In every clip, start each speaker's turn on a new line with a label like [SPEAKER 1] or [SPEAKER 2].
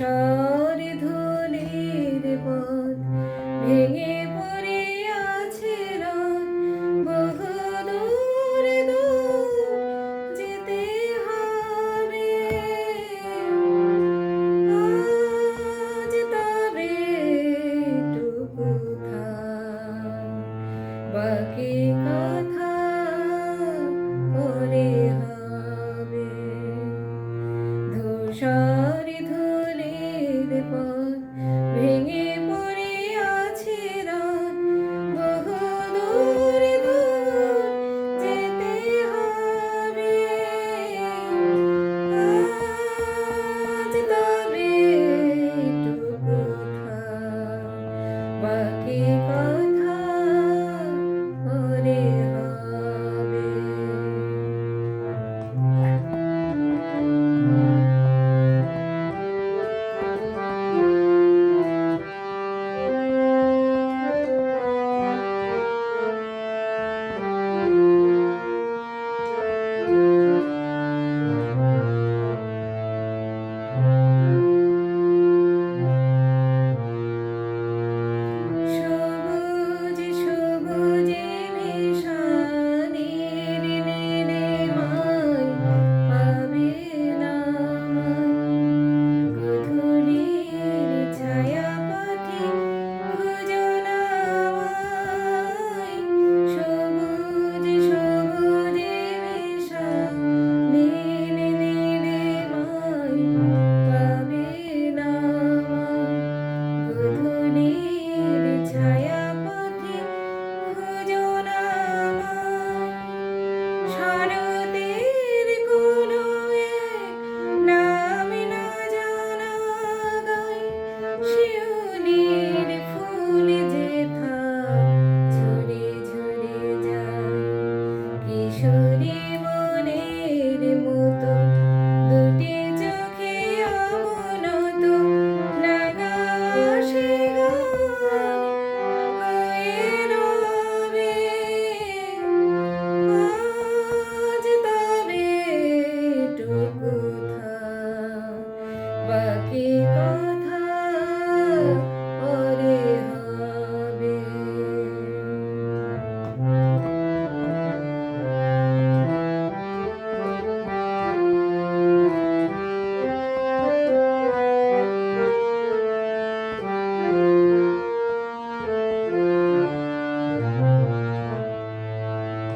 [SPEAKER 1] ধূসর ধুলির পথ ভেঙে পড়ে আছে বহু দূর দূর যেতে হবে। আজ তবে টুকু বাকি কথা পরে হবে। ধূসর but people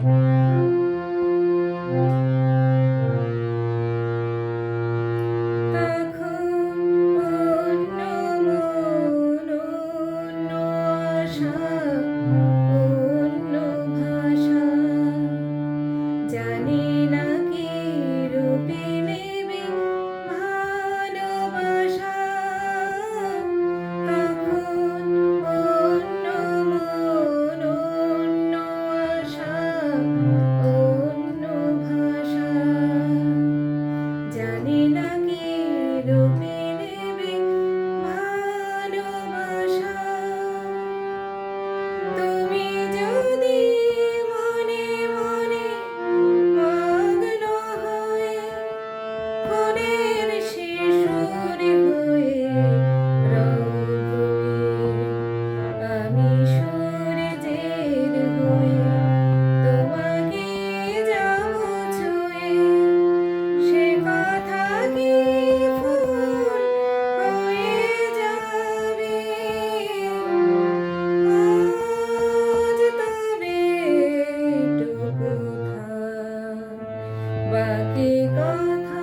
[SPEAKER 1] Thank you. বাকি কথা